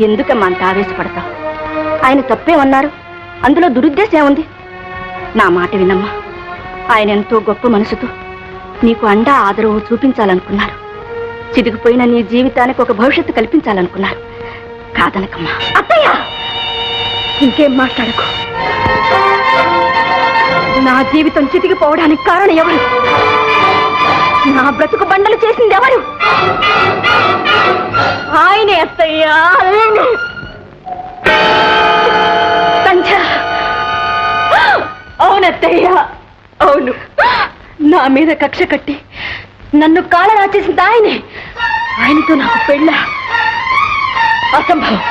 ఎందుకమ్మా అంత ఆవేశపడతావు? ఆయన తప్పే ఉన్నారు. అందులో దురుద్దేశం ఏముంది? నా మాట వినమ్మా. ఆయన ఎంతో గొప్ప మనసుతో నీకు అండా ఆదరవు చూపించాలనుకున్నారు. చిదిగిపోయిన నీ జీవితానికి ఒక భవిష్యత్తు కల్పించాలనుకున్నారు. కాదనకమ్మా. అత్తయ్య! ఇంకేం మాట్లాడకు. నా జీవితం చితికిపోవడానికి కారణం ఎవరు? నా బ్రతుకు బండలు చేసింది ఎవరు? ఆయనే అత్తయ్యా. అవునత్తయ్యా అవును నా మీద కక్ష కట్టి నన్ను కాళ్ళ రాచేసింది ఆయనే. ఆయనతో నాకు పెళ్ళ. అసంభవం.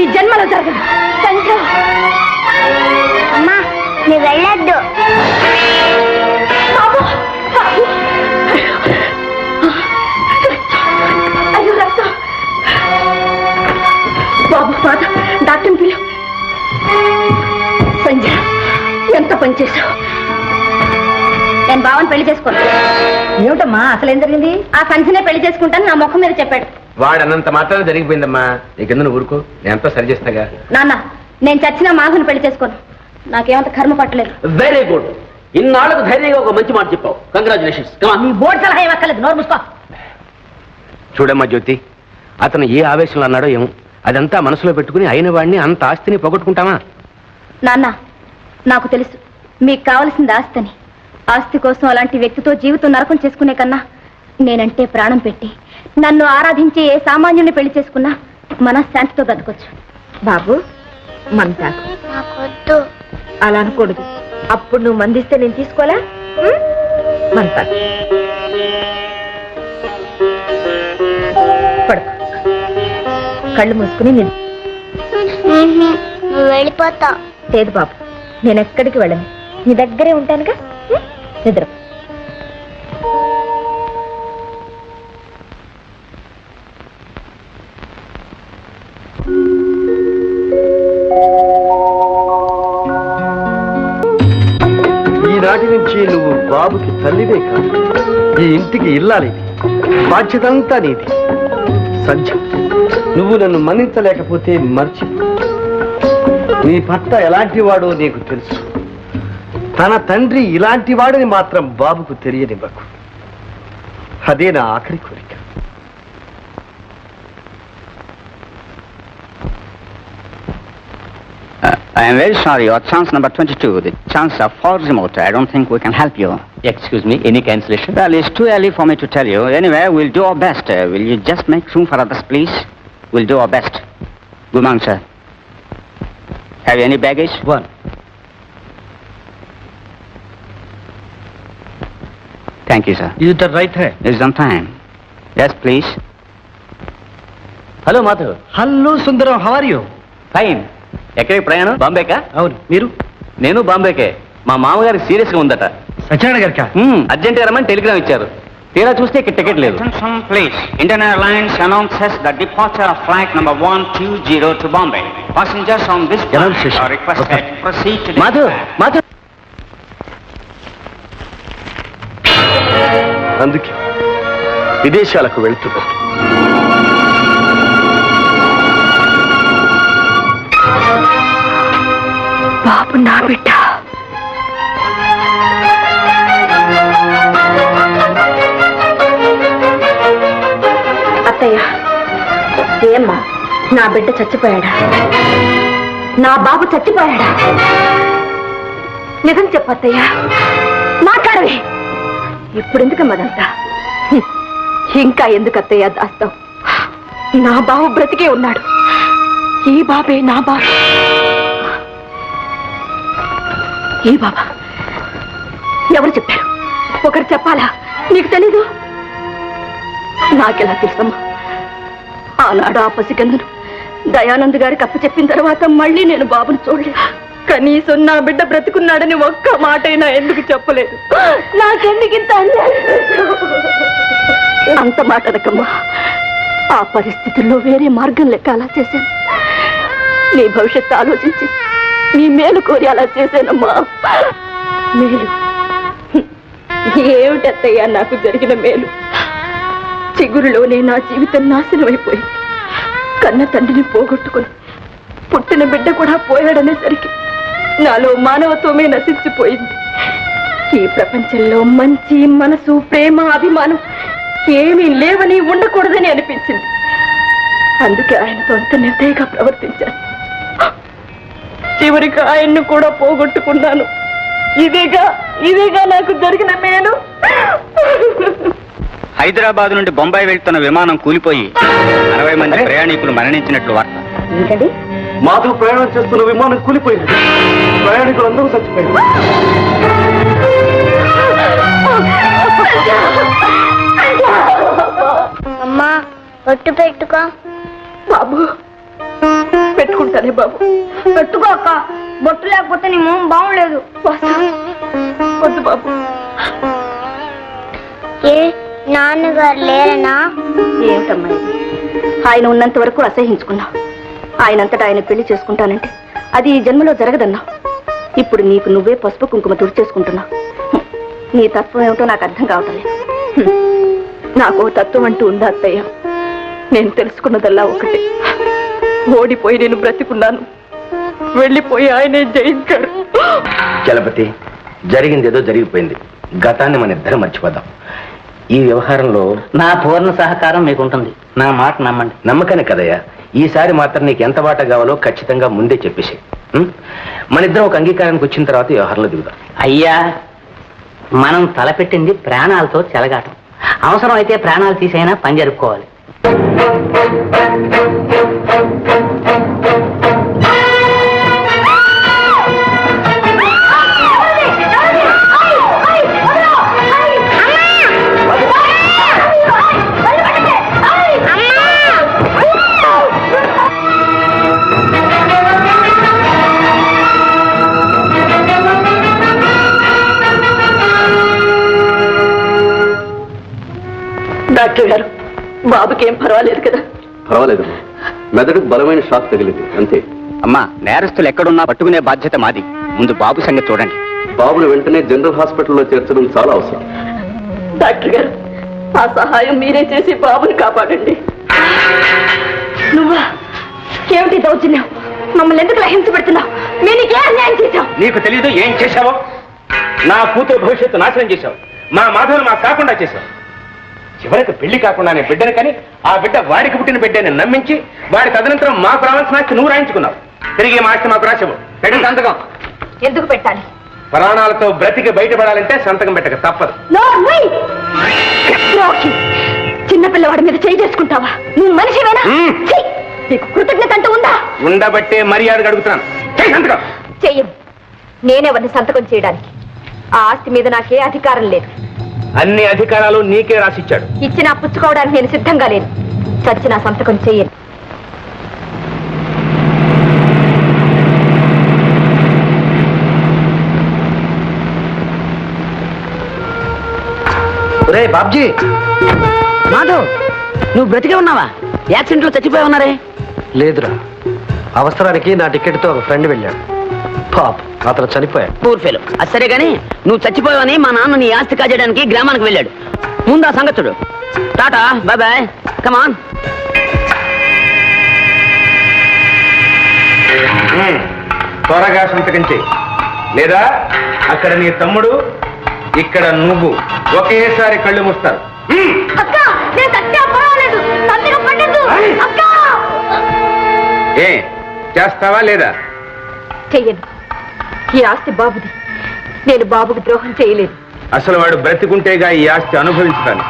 ఈ జన్మలో జరగదు. సంధ్య. అమ్మా నువ్వు వెళ్ళొద్దు. బాబు. బాబు పాత డాక్టర్ని పిలు సంజయ్ ఎంత పని చేశావు? నేను బావని పెళ్ళి చేసుకోను ఏమిటమ్మా అసలు ఏం జరిగింది? ఆ సంచినే పెళ్ళి చేసుకుంటాను నా ముఖం మీద చెప్పాడు. వాడన్నంత మాత్రం జరిగిపోయిందమ్మా. నీకెందు నువ్వు ఊరుకో. నేను ఎంతో సరి చేస్తాగా. నాన్న నేను చచ్చిన మాధుని పెళ్ళి చేసుకోను. నాకేమంత కర్మ పట్టలేదు. వెరీ గుడ్ ఇన్నాళ్ళకు ధైర్యంగా ఒక మంచి మాట చెప్పావు. కంగ్రాచులేషన్స్ నీ బోర్డు సలహా ఇవ్వక్కర్లేదు నోరు మూసుకో. చూడమ్మా జ్యోతి అతను ఏ ఆవేశంలో అన్నాడో ఏమో. అదంతా మనసులో పెట్టుకుని అయిన వాడిని అంత ఆస్తిని పోగొట్టుకుంటామా నాన్న నాకు తెలుసు. మీకు కావలసింది ఆస్తిని. ఆస్తి కోసం అలాంటి వ్యక్తితో జీవితం నరకం చేసుకునే కన్నా నేనంటే ప్రాణం పెట్టి నన్ను ఆరాధించే ఏ సామాన్యుని పెళ్ళి చేసుకున్నా మనశ్శాంతితో బతకొచ్చు బాబు మంతాకు నాకొద్దు. అలా అనకూడదు. అప్పుడు నువ్వు మందిస్తే నేను తీసుకోలే మంతాకు పడుకో. కళ్ళు మూసుకుని నేను నువ్వు వెళ్ళిపోతావు లేదు బాబు నేను ఎక్కడికి వెళ్ళను. నీ దగ్గరే ఉంటానుగా? నిద్ర. ఈనాటి నుంచి నువ్వు బాబుకి తల్లివే కాదు. ఈ ఇంటికి ఇల్లాలి బాధ్యతంతా నీది. సంధ్య నువ్వు నన్ను మన్నించలేకపోతే మర్చిపో నీ భర్త ఎలాంటి వాడో నీకు తెలుసు తన తండ్రి ఇలాంటి వాడని మాత్రం బాబుకు తెలియనివ్వకు అదే నా ఆఖరి కోరిక I am very sorry, your chance number 22, the chance of false remote. I don't think we can help you. Excuse me any cancellation Well, it's too early for me to tell you. Anyway, we'll do our best. Uh, will you just make room for others, please? We'll do our best. Good morning, sir. Have you any baggage? One Thank you, sir. ఇది right hey It's on time. Yes, please. Hello Madhav hello Sundaram how are you fine ఎక్కడికి ప్రయాణం? బాంబేకా? అవును. మీరు? నేను బాంబేకే. మా మామగారికి సీరియస్గా ఉందట. సత్యనారాయణ గారికా? అర్జెంట్ రమ్మని టెలిగ్రామ్ ఇచ్చారు. తీరా చూస్తే ఇక్కడ టికెట్ లేదు Attention, please. Indian Airlines announces the departure of flight number 120 to Bombay. Passengers on this flight Annunciation. are requested Okay. to proceed to the Madhav Madhav అందుకే విదేశాలకు వెళ్తున్నారు బాబు నా బిడ్డ నా బిడ్డ చచ్చిపోయాడా? నా బాబు చచ్చిపోయాడా? నిజం చెప్పత్తయ్యా. మాట్లాడవే. ఇప్పుడు ఎందుకమ్మదంతా ఇంకా ఎందుకు అత్తయ్య దాస్తావు నా బాబు బ్రతికే ఉన్నాడు. ఈ బాబే నా బాబు. ఏ బాబా. ఎవరు చెప్పారు? ఒకరు చెప్పాలా? నీకు తెలీదు? నాకెలా తెలుసమ్మా? ఆనాడు ఆ పసికందును దయానంద్ గారికి అప్పు చెప్పిన తర్వాత మళ్ళీ నేను బాబుని చూడలేదు. కనీసం నా బిడ్డ బ్రతుకున్నాడని ఒక్క మాటైనా ఎందుకు చెప్పలేదు? నాకెందుకు ఇంత అంత మాటనకమ్మా ఆ పరిస్థితుల్లో వేరే మార్గం లెక్క అలా చేశాను. నీ భవిష్యత్తు ఆలోచించి నీ మేలు కోరి అలా చేశానమ్మా. మేలు. ఏమిటత్తయ్యా నాకు జరిగిన మేలు? చిగురులోనే నా జీవితం నాశనమైపోయింది. కన్న తండ్రిని పోగొట్టుకుని పుట్టిన బిడ్డ కూడా పోయాడనేసరికి నాలో మానవత్వమే నశించిపోయింది. ఈ ప్రపంచంలో మంచి మనసు ప్రేమ అభిమానం ఏమీ లేవని ఉండకూడదని అనిపించింది. అందుకే ఆయనతో అంత నిర్దయగా ప్రవర్తించాను. చివరికి ఆయన్ను కూడా పోగొట్టుకున్నాను. ఇదేగా ఇదేగా నాకు జరిగిన మేలు. హైదరాబాద్ నుండి బొంబాయి వెళ్తున్న విమానం కూలిపోయి అరవై మంది ప్రయాణికులు మరణించినట్లు వార్త. ఏంటండి మాధవ్ ప్రయాణం చేస్తున్న విమానం కూలిపోయింది. ప్రయాణికులందరూ చచ్చిపోయారు. అమ్మా ఒట్టు పెట్టుకో. బాబు పెట్టుకుంటానే బాబు. పెట్టుకో అక్క. బొట్టు లేకపోతే నీ మొహం బాగుండలేదు. వద్దు బాబు. ఏ? నాన్నగారు లేరనా? ఏమిటమ్మా ఇది? ఆయన ఉన్నంత వరకు అసహించుకున్నావు ఆయనంతటా ఆయన పెళ్ళి చేసుకుంటానంటే అది ఈ జన్మలో జరగదన్నావు ఇప్పుడు నీకు నువ్వే పసుపు కుంకుమ తుడిచేసుకుంటున్నావు హ్మ్. నీ తత్వం ఏమిటో నాకు అర్థం కావటం లేదు. హ్మ్. నాకు ఓ తత్వం అంటూ ఉందా అత్తయ్య? నేను తెలుసుకున్నదల్లా ఒకటే. ఓడిపోయి నేను బ్రతికున్నాను. వెళ్ళిపోయి ఆయనే జయించాడు. చలపతి జరిగింది ఏదో జరిగిపోయింది. గతాన్ని మన ఇద్దరం మర్చిపోదాం. ఈ వ్యవహారంలో నా పూర్ణ సహకారం మీకు ఉంటుంది నా మాట నమ్మండి. నమ్మకానే కదయ్యా. ఈసారి మాత్రం నీకు ఎంత వాట కావాలో ఖచ్చితంగా ముందే చెప్పేసి మన ఇద్దరం ఒక అంగీకారానికి వచ్చిన తర్వాత వ్యవహారంలో దిగుదాం. అయ్యా మనం తలపెట్టింది ప్రాణాలతో చెలగాటం. అవసరం అయితే ప్రాణాలు తీసైనా పని జరుపుకోవాలి. డాక్టర్ గారు బాబుకి ఏం పర్వాలేదు కదా? పర్వాలేదు మెదడుకు బలమైన షాక్ తగిలింది అంతే. అమ్మా నేరస్తులు ఎక్కడున్నా పట్టుకునే బాధ్యత మాది. ముందు బాబు సంగతి చూడండి. బాబును వెంటనే జనరల్ హాస్పిటల్లో చేర్చడం చాలా అవసరం. డాక్టర్ గారు ఆ సహాయం మీరే చేసి బాబుని కాపాడండి. నువ్వా? ఏమిటి దౌర్జన్యం? మమ్మల్ని ఎందుకు లహించ పెడుతున్నావు? మేము నీకే అన్యాయం చేశాం? నీకు తెలీదు ఏం చేశావో? నా కూతురు భవిష్యత్తు నాశనం చేశావు. మా మాధవులు మాకు కాకుండా చేశావు. చివరికి పెళ్ళి కాకుండానే బిడ్డను కానీ ఆ బిడ్డ వాడికి పుట్టిన బిడ్డని నమ్మించి వాడి తదనంతరం మాకు రావాల్సిన ఆస్తి నువ్వు రాయించుకున్నావు. తిరిగి మా ఆస్తి మాకు రాసావు పెట్టిన సంతకం. ఎందుకు పెట్టాలి? ప్రాణాలతో బ్రతికి బయటపడాలంటే సంతకం పెట్టక తప్పదు! చిన్నపిల్లవాడి మీద చేయి చేసుకుంటావా? నువ్వు మనిషివేనా. ఛీ! నీకు కృతజ్ఞత అంటూ ఉందా? ఉండబట్టే మర్యాదగా అడుగుతున్నాను. సంతకం. చెయ్యం నేనెవరిని సంతకం చేయడానికి. ఆ ఆస్తి మీద నాకే అధికారం లేదు. అన్ని అధికారాలు నీకే రాసిచ్చాడు. ఇచ్చినా పుచ్చుకోవడానికి నేను సిద్ధంగా లేను. చచ్చిన సంతకం చెయ్యను రే బాబ్జీ! మాధవ్ నువ్వు బ్రతికే ఉన్నావా? యాక్సిడెంట్లో చచ్చిపోయి ఉన్నారే? లేదురా. అవసరానికి నా టికెట్తో ఒక ఫ్రెండ్ వెళ్ళాడు. పాప. అతను చనిపోయాడు. పూర్ ఫెలో అది సరే గానీ నువ్వు చచ్చిపోయావని మా నాన్న నీ ఆస్తి కాజేయడానికి గ్రామానికి వెళ్ళాడు. ముందు ఆ సంగతి చూడు. టాటా బాయ్ బాయ్ కమాన్ త్వరగా సంతకం చెయ్యి లేదా అక్కడ నీ తమ్ముడు ఇక్కడ నువ్వు. ఒకేసారి కళ్ళు మూస్తారు. ఏ చేస్తావా లేదా? చెయ్యను. ఈ ఆస్తి బాబుది. నేను బాబుకి ద్రోహం చేయలేదు. అసలు వాడు బ్రతికుంటేగా ఈ ఆస్తి అనుభవించడానికి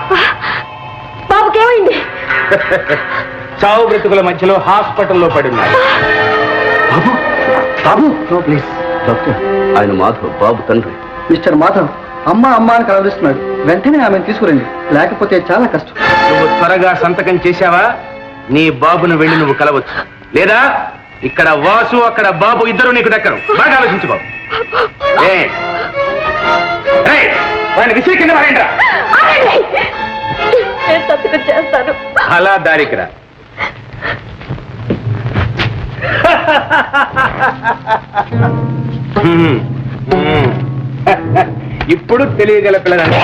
బాబుకి ఏమైంది చావు బ్రతుకుల మధ్యలో హాస్పిటల్లో పడి ఉన్నాడు బాబు బాబు. ప్లీజ్ డాక్టర్ ఆయన మాధవ్ బాబు తండ్రి. మిస్టర్ మాధవ్ అమ్మ అమ్మ అని కలవరిస్తున్నాడు వెంటనే ఆమెను తీసుకురండి. లేకపోతే చాలా కష్టం. నువ్వు త్వరగా సంతకం చేశావా? నీ బాబును వెళ్ళి నువ్వు కలవచ్చు. లేదా? ఇక్కడ వాసు అక్కడ బాబు ఇద్దరు నీకు దక్కరు. బాగా ఆలోచించు బాబు. వాడిని విసిరి కింద చేస్తాను. అలా దారికిరా. ఇప్పుడు తెలియగల పిల్లగాడు.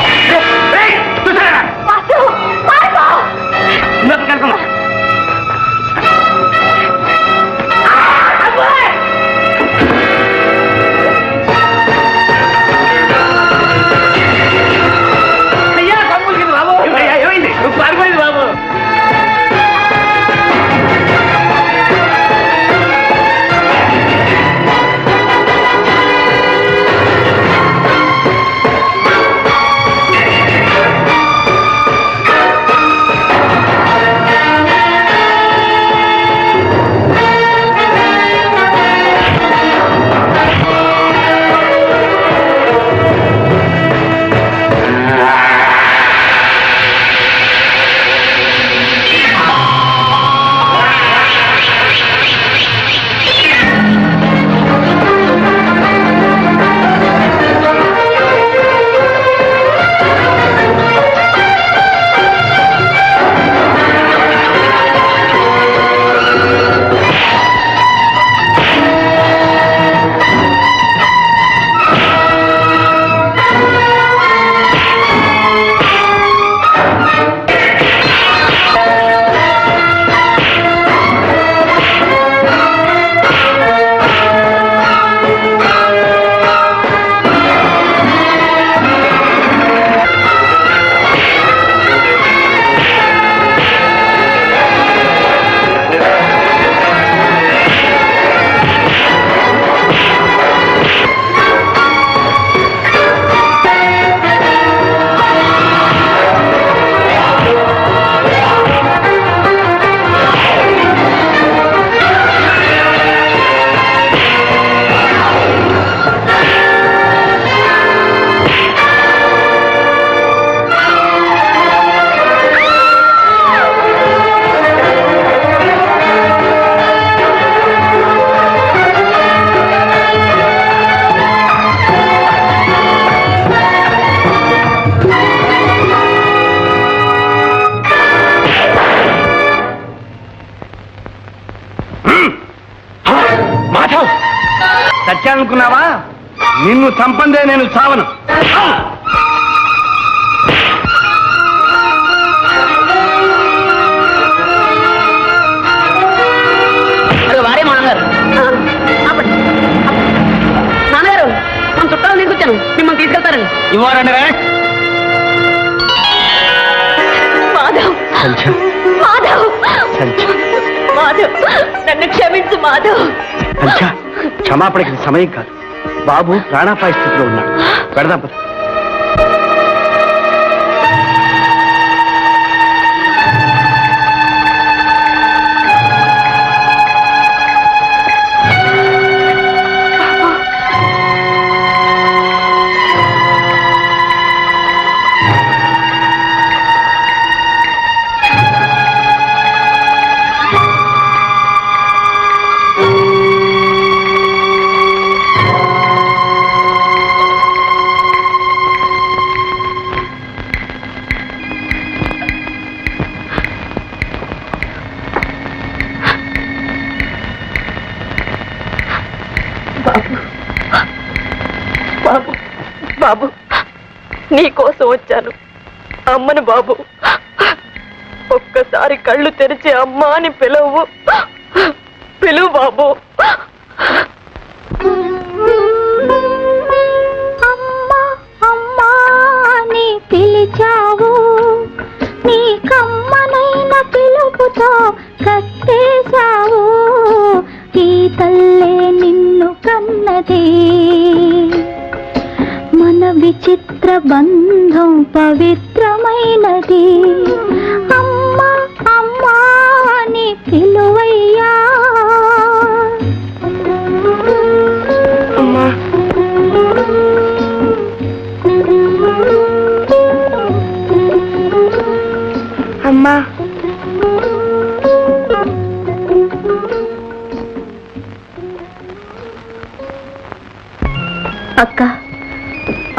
నిన్ను చంపందే నేను చావను. వారే మా నాన్నగారు. నాన్నగారు మన చుట్టాలు తీసుకొచ్చాను. మిమ్మల్ని తీసుకెళ్తారండి ఇవ్వాలండి మాధవ్. సంధ్య మాధవ్. సంధ్య మాధవ్ నన్ను క్షమించు మాధవ్. క్షమాపణకి సమయం కాదు. బాబు ప్రాణాపాయ స్థితిలో ఉన్నాడు పెడదాం బాబు బాబు నీ కోసం వచ్చాను. అమ్మను బాబు ఒక్కసారి కళ్ళు తెరిచి అమ్మ అని పిలువు పిలువు బాబు. అమ్మా పిలిచావు నీ కమ్మనైన పిలుపుతో కట్టేశావు ఈ తల్లే నిన్ను కన్నది. విచిత్ర బంధం పవిత్రమైనది. అమ్మా అమ్మా నీ పిలువయ్యా. అమ్మా. అమ్మా. అక్క.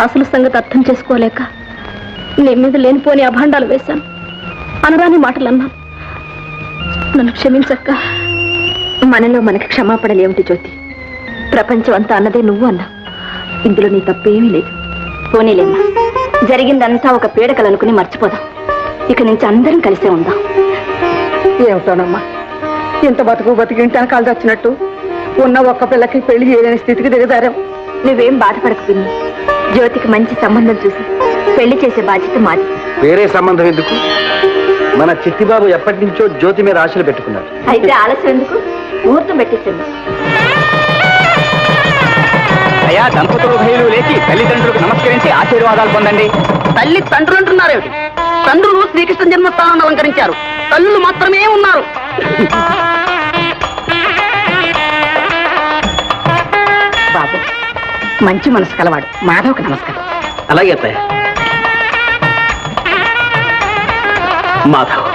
అసలు సంగతి అర్థం చేసుకోలేక నీ మీద లేనిపోని అభాండాలు వేశాను. అనరాని మాటలు అన్నాను నన్ను క్షమించక్క. మనలో మనకి క్షమాపణలు ఏమిటి జ్యోతి? ప్రపంచం అంతా అన్నదే నువ్వు అన్నా. ఇందులో నీ తప్పేమీ లేదు. పోనీలేమ్మా. జరిగిందంతా ఒక పీడకలనుకుని మర్చిపోదాం. ఇక నుంచి అందరం కలిసే ఉందాం. ఏమిటోనమ్మా? ఇంత బతుకు బతికి ఇంటి వెనకాల వచ్చినట్టు. ఉన్న ఒక్క పిల్లకి పెళ్ళి చేయలేని స్థితికి దిగజారాం నువ్వేం బాధపడకు పిన్ని. జ్యోతికి మంచి సంబంధం చూసి పెళ్ళి చేసే బాధ్యత మాది. వేరే సంబంధం ఎందుకు? మన చిట్టిబాబు ఎప్పటి నుంచో జ్యోతి మీద ఆశలు పెట్టుకున్నాడు. అయితే ఆలస్యం ఎందుకు? ముహూర్తం పెట్టించండి. అయ్యా దంపతులు భయులు లేచి తల్లిదండ్రులకు నమస్కరించి ఆశీర్వాదాలు పొందండి. తల్లి తండ్రులు అంటున్నారేమిటి తండ్రులు శ్రీకృష్ణ జన్మస్థానాన్ని అలంకరించారు. తల్లులు మాత్రమే ఉన్నారు. బాబు మంచి మనసు కలవాడు. మాధవ్కి నమస్కారం. అలాగే అత్తయ్య. మాధవ్.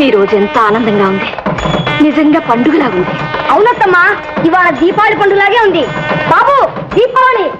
ఈ రోజు ఎంత ఆనందంగా ఉంది. నిజంగా పండుగలా ఉంది. అవునత్తమ్మా ఇవాళ దీపావళి పండుగలాగే ఉంది. బాబు దీపావళి.